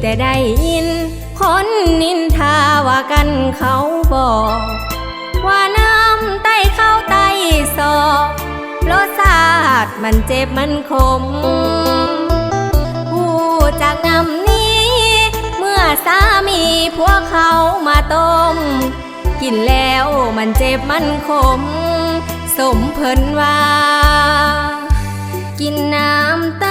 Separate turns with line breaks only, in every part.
แต่ได้ยิน คนนินทาว่ากันเขาบอก ว่าน้ำไต้เข้าไต้ศอกรสชาติมันเจ็บมันขมผู้จากน้ำนี้ เมื่อสามีพวกเขามาต้ม กินแล้วมันเจ็บมันขม สมเพิ่นว่า กินน้ำ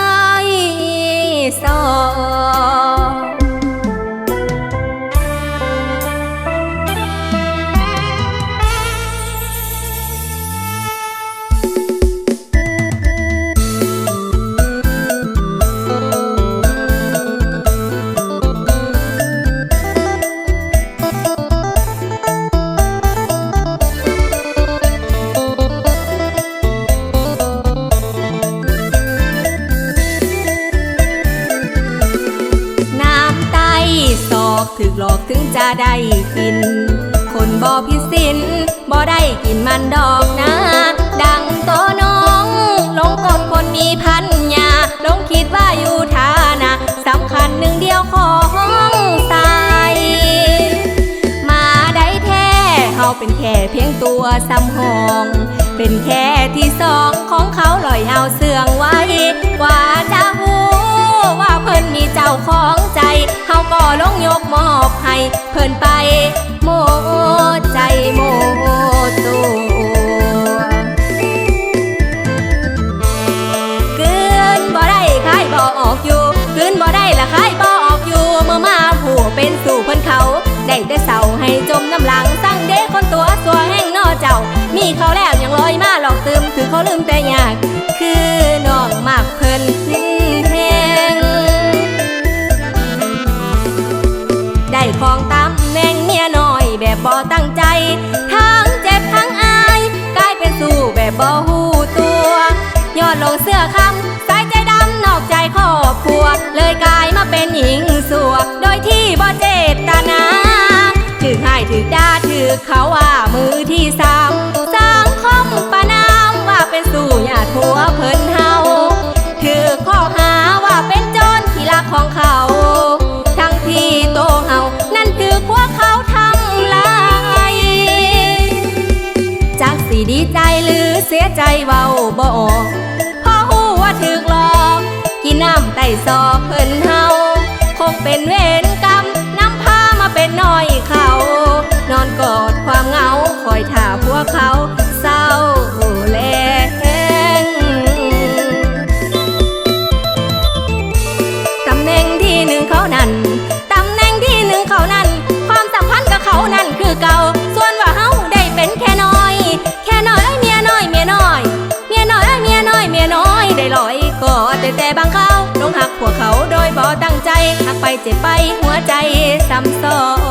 อกถึกหลอกถึงจะได้กิน คนบ่พิสินบ่ได้กินมันดอกนะ ดังโตน้องหลงกลคนมีพันยาหลงคิดว่าอยู่ฐานะสำคัญหนึ่งเดียวของตายมาได้แท้เฮาเป็นแค่เพียงตัวสำหอง เป็นแค่ อบให้เพิ่นไปโมใจโมตัวเกลืนบ่ได้ขายบ่ออกอยู่เกลืนบ่ได้ละขายบ่ออกอยู่เมื่อมาผู้เป็นสู่เพิ่นเขา ได้แต่เศร้าให้จมน้ำหลังสั่งเด็กคนตัวสัวแห้งนอเจ้า มีเขาแล้วยังลอยมาหลอกตืมคือเขาลืมแต่อยาก ตั้งใจ ทั้งเจ็บทั้งอาย กลายเป็นสู้แบบบ่หูตัวยอดลงเสื้อคำสายใจดำนอกใจครอบครัว เลยกลายมาเป็นหญิงสัว โดยที่บ่เจตนาถือให้ถือด่าถือเขาว่ามือที่สามสังคมประนามว่าเป็นสู่ญาติผัวเพิ่นเฮา สีดีใจหรือเสียใจเว้าบออกพ่อหูว่าถึกหลอกกินน้ำไต่ซอกเพิ่นเฮาคงเป็นเวรกรรมนำพามาเป็นน้อยเขา นอนกอดความเหงาคอยท่าพวกเขา วกเขาโดยบ่ตั้งใจหักไปเจ็บไปหัวใจซ้ำซ้อน